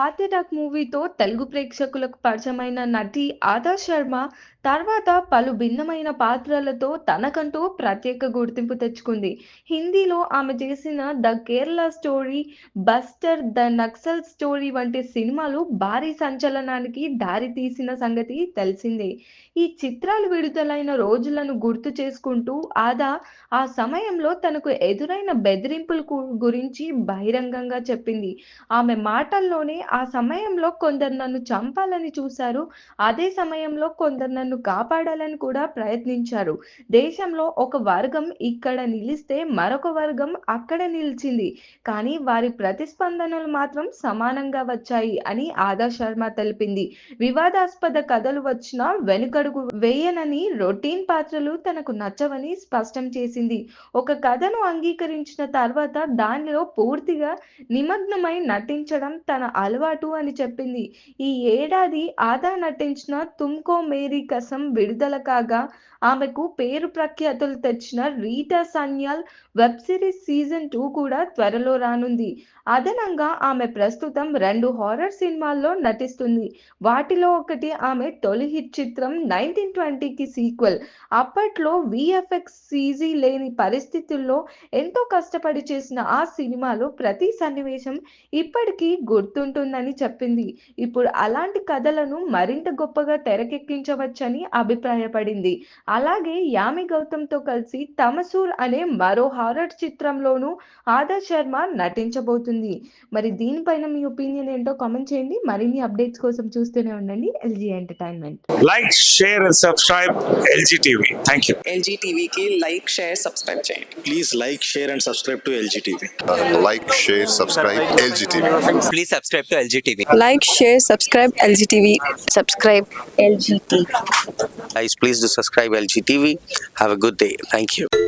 'Heart attack' మూవీతో తెలుగు ప్రేక్షకులకు పరిచయమైన నటి ఆదా శర్మ తర్వాత పలు భిన్నమైన పాత్రలతో తనకంటూ ప్రత్యేక గుర్తింపు తెచ్చుకుంది. హిందీలో ఆమె చేసిన 'the Kerala story', 'Bastar', 'the Naxal story' వంటి సినిమాలు భారీ సంచలనానికి దారితీసిన సంగతి తెలిసిందే. ఈ చిత్రాలు విడుదలైన రోజులను గుర్తు చేసుకుంటూ ఆదా ఆ సమయంలో తనకు ఎదురైన బెదిరింపుల గురించి బహిరంగంగా చెప్పింది. ఆమె మాటల్లోనే ఆ సమయంలో కొందరు నన్ను చంపాలని చూశారు. అదే సమయంలో కొందరు నన్ను కాపాడాలని కూడా ప్రయత్నించారు. దేశంలో ఒక వర్గం ఇక్కడ నిలిస్తే మరొక వర్గం అక్కడ నిలిచింది. కానీ వారి ప్రతిస్పందనలు మాత్రం సమానంగా వచ్చాయి అని ఆదా శర్మ తెలిపింది. వివాదాస్పద కథలు వచ్చినా వెనుకడుగు వేయనని, రొటీన్ పాత్రలు తనకు నచ్చవని స్పష్టం చేసింది. ఒక కథను అంగీకరించిన తర్వాత దానిలో పూర్తిగా నిమగ్నమై నటించడం తన అలవాటు అని చెప్పింది. ఈ ఏడాది ఆదా నటించిన 'తుమ్కో మేరీ కసం విడుదల కాగా ఆమెకు పేరు ప్రఖ్యాతులు తెచ్చిన 'Rita Sanyal' web series season two కూడా త్వరలో రానుంది. అదనంగా ఆమె ప్రస్తుతం రెండు హారర్ సినిమాల్లో నటిస్తుంది. వాటిలో ఒకటి ఆమె తొలి హిట్ చిత్రం 'నైన్టీన్-ట్వంటీ'కి సీక్వెల్. అప్పట్లో వీఎఫ్ఎక్స్, సీజీ లేని పరిస్థితుల్లో ఎంతో కష్టపడి చేసిన ఆ సినిమాలో ప్రతి సన్నివేశం ఇప్పటికీ గుర్తుంటుంది గుర్తుంటుందని చెప్పింది. ఇప్పుడు అలాంటి కథలను మరింత గొప్పగా తెరకెక్కించవచ్చని అభిప్రాయపడింది. అలాగే యామి గౌతమ్‌తో కలిసి 'తమసూర్' అనే మరో హారర్ చిత్రంలోనూ ఆదా శర్మ నటించబోతుంది. మరి దీనిపైన మీ ఒపీనియన్ ఏంటో కామెంట్ చేయండి. మరిన్ని అప్డేట్స్ కోసం చూస్తూనే ఉండండి LG entertainment. like, share, and subscribe LG TV. Thank you. LG టీవీకి లైక్ షేర్ సబ్స్క్రైబ్ చేయండి Please like, share, and subscribe to LGTV. like, share, subscribe LGTV. Please subscribe to LG TV. Like, share, subscribe LG TV. Subscribe LG TV. Guys, please do subscribe LG TV. Have a good day. Thank you.